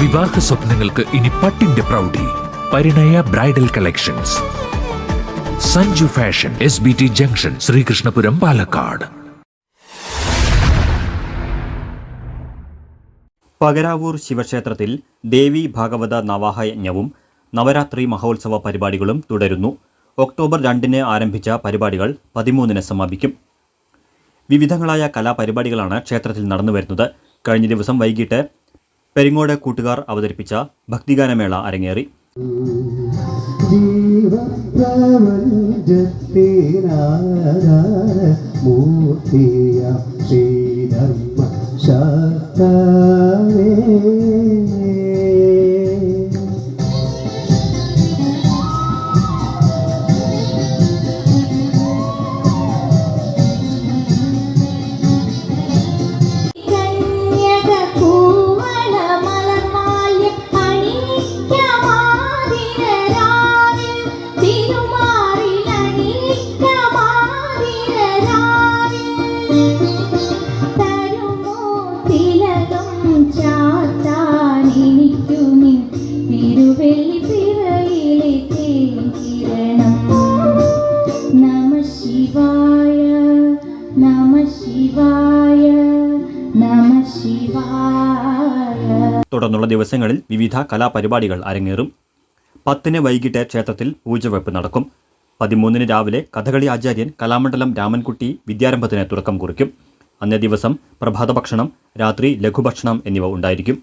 വിവാഹ സ്വപ്നങ്ങൾക്ക് ഇനി പട്ടിന്റെ പ്രൗഢി. Parinaya bridal collections. Sanju fashion S B T junction Sreekrishnapuram Palakkad. Pakaravoor ശിവക്ഷേത്രത്തിൽ ദേവി ഭാഗവത നവാഹയജ്ഞവും നവരാത്രി മഹോത്സവ പരിപാടികളും തുടരുന്നു. ഒക്ടോബർ രണ്ടിന് ആരംഭിച്ച പരിപാടികൾ പതിമൂന്നിന് സമാപിക്കും. വിവിധങ്ങളായ കലാപരിപാടികളാണ് ക്ഷേത്രത്തിൽ നടന്നുവരുന്നത്. കഴിഞ്ഞ ദിവസം വൈകിട്ട് പെരിങ്ങോട് കൂട്ടുകാർ അവതരിപ്പിച്ച ഭക്തിഗാനമേള അരങ്ങേറി. മൂർത്തിയ ശ്രീധർമ്മ ശാസ്ത്രവേ ശിവായ നമ ശിവായ നമ ശിവായ തുടർന്നുള്ള ദിവസങ്ങളിൽ വിവിധ കലാപരിപാടികൾ അരങ്ങേറും. പത്തിന് വൈകിട്ട് ക്ഷേത്രത്തിൽ പൂജവെപ്പ് നടക്കും. പതിമൂന്നിന് രാവിലെ കഥകളി ആചാര്യൻ കലാമണ്ഡലം രാമൻകുട്ടി വിദ്യാരംഭത്തിന് തുടക്കം കുറിക്കും. അന്നേ ദിവസം പ്രഭാത ഭക്ഷണം രാത്രി ലഘുഭക്ഷണം എന്നിവ ഉണ്ടായിരിക്കും.